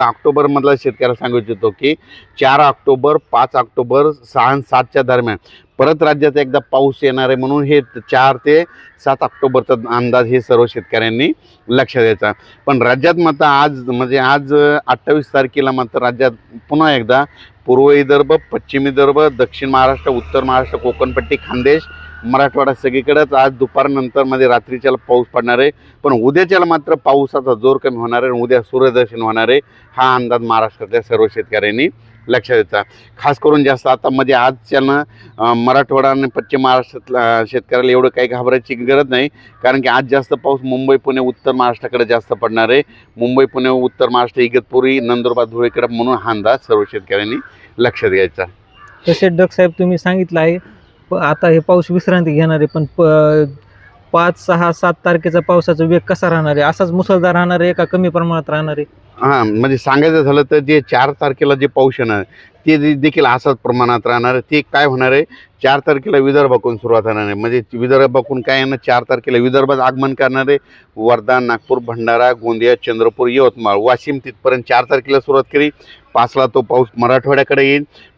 ऑक्टोबरमधला शेतकऱ्याला सांगू इच्छितो की चार ऑक्टोबर पाच ऑक्टोबर सहा आणि सातच्या दरम्यान. परत राज्यात एकदा पाऊस येणार आहे म्हणून हे चार ते सात ऑक्टोबरचा अंदाज हे सर्व शेतकऱ्यांनी लक्ष द्यायचा पण राज्यात मात्र आज म्हणजे आज अठ्ठावीस तारखेला मात्र राज्यात पुन्हा एकदा पूर्व विदर्भ पश्चिम विदर्भ दक्षिण महाराष्ट्र उत्तर महाराष्ट्र कोकणपट्टी खानदेश मराठवाडा सगळीकडेच आज दुपारनंतरमध्ये रात्रीच्याला पाऊस पडणार आहे. पण उद्याच्याला मात्र पावसाचा जोर कमी होणार आहे आणि उद्या सूर्यदर्शन होणार आहे. हा अंदाज महाराष्ट्रातल्या सर्व शेतकऱ्यांनी लक्षात द्यायचा खास करून जास्त आता मध्ये आजच्यानं मराठवाडा आणि पश्चिम महाराष्ट्रातल्या शेतकऱ्याला एवढं काही घाबरायची गरज नाही. कारण की आज जास्त पाऊस मुंबई पुणे उत्तर महाराष्ट्राकडे जास्त पडणार आहे. मुंबई पुणे उत्तर महाराष्ट्र इगतपुरी नंदुरबार धुळेकडे म्हणून हा अंदाज सर्व शेतकऱ्यांनी लक्षात घ्यायचा तसे डग साहेब तुम्ही सांगितलं आहे. प- आता हे पाऊस विश्रांती घेणार आहे पण प पाच सहा सात तारखेचा पावसाचा वेग कसा राहणार आहे? असाच मुसळधार राहणार आहे का कमी प्रमाणात राहणार आहे? हां म्हणजे सांगायचं झालं तर जे चार तारखेला जे पाऊस येणार ते दे- देखील असाच प्रमाणात राहणार आहे. ते काय होणार आहे? चार तारखेला विदर्भाकडून सुरुवात होणार आहे? म्हणजे विदर्भाकडून काय येणार? चार तारखेला विदर्भात आगमन करणार आहे. वर्धा नागपूर भंडारा गोंदिया चंद्रपूर यवतमाळ वाशिम तिथपर्यंत चार तारखेला सुरुवात केली पाचला तो पाऊस मराठवाड्याकडे येईल.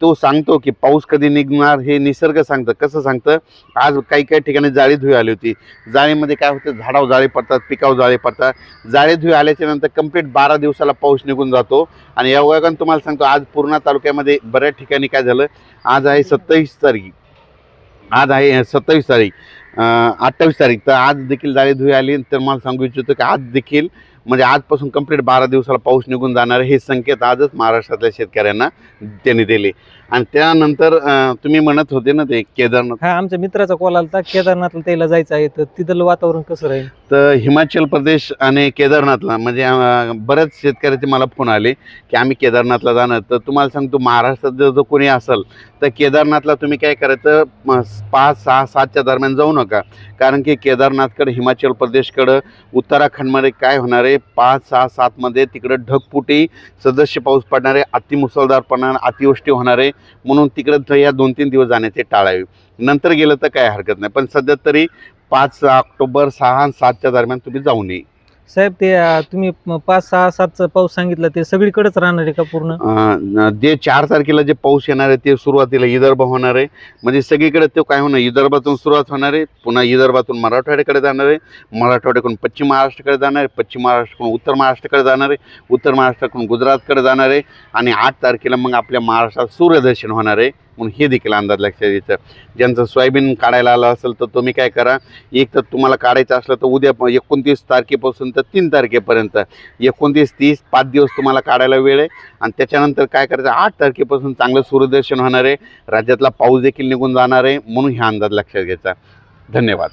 तो सांगतो की पाऊस कधी निघणार हे निसर्ग सांगतं. कसं सांगतं? आज काही काही ठिकाणी जाळी धुई आली होती. जाळीमध्ये काय होतं? झाडावर जाळे पडतात पिकावर जाळे पडतात. जाळेधुळी आल्याच्यानंतर कंप्लीट बारा दिवसाला पाऊस निघून जातो. आणि या वयानं तुम्हाला सांगतो आज पूर्णा तालुक्यामध्ये बऱ्याच ठिकाणी काय झालं? आज आहे सत्तावीस तारीख. आज आहे सत्तावीस तारीख. अठ्ठावीस तारीख. तर आज देखील जाळीधुळी आली. तर मला सांगू इच्छितो की आज देखील म्हणजे आजपासून कंप्लीट बारा दिवसाला पाऊस निघून जाणार हे संकेत आजच महाराष्ट्रातल्या शेतकऱ्यांना त्यांनी दिले. आणि त्यानंतर अं, तुम्ही म्हणत होते ना ते केदारनाथ. हा आमच्या मित्राचा कॉल आला होता केदारनाथला त्याला जायचं आहे तर तिथलं वातावरण कसं राहील? तर हिमाचल प्रदेश आणि केदारनाथला म्हणजे अं, बऱ्याच शेतकऱ्याचे मला फोन आले की आम्ही केदारनाथला जाणार. तर तुम्हाला सांगतो महाराष्ट्रात जर जो कोणी असेल तर केदारनाथला तुम्ही काय करायचं म, पाच सहा सातच्या दरम्यान जाऊ नका. कारण की केदारनाथकडे हिमाचल प्रदेशकडं उत्तराखंडमध्ये काय होणार आहे पाच सहा सातमध्ये तिकडं ढगपुटी सदस्य पाऊस पडणार आहे अतिमुसळधार पडणार अतिवृष्टी होणार आहे. म्हणून तिकडं या दोन तीन दिवस जाण्याचे टाळावे. नंतर गेलं तर काय हरकत नाही. पण सध्या तरी पाच ऑक्टोबर सहा आणि सातच्या दरम्यान तुम्ही जाऊ नये साहेब ते अं, तुम्ही म- पाच सहा सातचा पाऊस सांगितलं ते सगळीकडेच राहणार आहे का पूर्ण? अं, जे चार तारखेला जे पाऊस येणार आहे ते सुरुवातीला विदर्भ होणार आहे. म्हणजे सगळीकडे तो काय होणार विदर्भातून सुरुवात होणार आहे पुन्हा विदर्भातून मराठवाड्याकडे जाणार आहे मराठवाड्याकडून पश्चिम महाराष्ट्राकडे जाणार आहे पश्चिम महाराष्ट्राकडून उत्तर महाराष्ट्राकडे जाणार आहे उत्तर महाराष्ट्राकडून गुजरातकडे जाणार आहे आणि आठ तारखेला मग आपल्या महाराष्ट्रात सूर्यदर्शन होणार आहे. म्हणून हे देखील अंदाज लक्षात द्यायचं ज्यांचं सोयाबीन काढायला आलं असेल तर तुम्ही काय करा एक तर तुम्हाला काढायचं असलं तर उद्या एकोणतीस तारखेपासून तर तीन तारखेपर्यंत. एकोणतीस तीस पाच दिवस तुम्हाला काढायला वेळ आहे. आणि त्याच्यानंतर काय करायचं आठ तारखेपासून चांगलं सूर्यदर्शन होणार आहे. राज्यातला पाऊस देखील निघून जाणार आहे. म्हणून हा अंदाज लक्षात घ्यायचा. धन्यवाद.